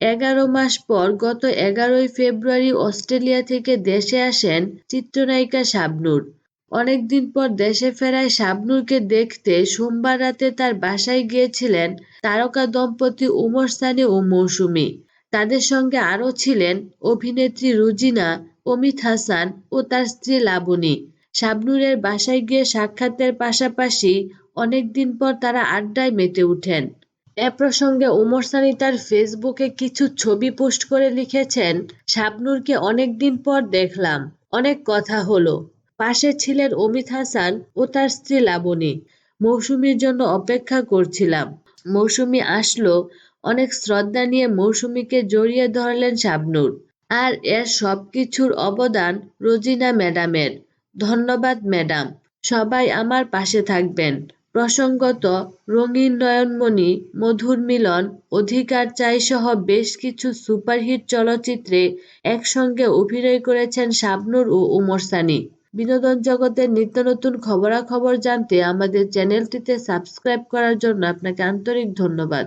এগারো মাস পর গত এগারোই ফেব্রুয়ারি অস্ট্রেলিয়া থেকে দেশে আসেন চিত্রনায়িকা শাবনূর। অনেকদিন পর দেশে ফেরায় শাবনূরকে দেখতে সোমবার রাতে তার বাসায় গিয়েছিলেন তারকা দম্পতি উমর সানি ও মৌসুমি। তাদের সঙ্গে আরও ছিলেন অভিনেত্রী রুজিনা, অমিত হাসান ও তার স্ত্রী লাবণী। শাবনূরের বাসায় গিয়ে সাক্ষাতের পাশাপাশি অনেকদিন পর তারা আড্ডায় মেতে উঠেন এ প্রসঙ্গে ওমর সানি তার ফেসবুকে কিছু ছবি পোস্ট করে লিখেছেন, শাবনূরকে অনেকদিন পর দেখলাম, অনেক কথা হলো। পাশে ছিলেন অমিত হাসান ও তার স্ত্রী লাবণী। মৌসুমীর জন্য অপেক্ষা করছিলাম। মৌসুমী আসলো, অনেক শ্রদ্ধা নিয়ে মৌসুমীকে জড়িয়ে ধরলেন শাবনূর। আর এর সবকিছুর অবদান রোজিনা ম্যাডামের। ধন্যবাদ ম্যাডাম, সবাই আমার পাশে থাকবেন। প্রসঙ্গত, রঙিন নয়নমণি, মধুর মিলন, অধিকার চাই সহ বেশ কিছু সুপারহিট চলচ্চিত্রে একসঙ্গে অভিনয় করেছেন শাবনুর ও উমর সানি। বিনোদন জগতের নিত্য নতুন খবরাখবর জানতে আমাদের চ্যানেলটিতে সাবস্ক্রাইব করার জন্য আপনাকে আন্তরিক ধন্যবাদ।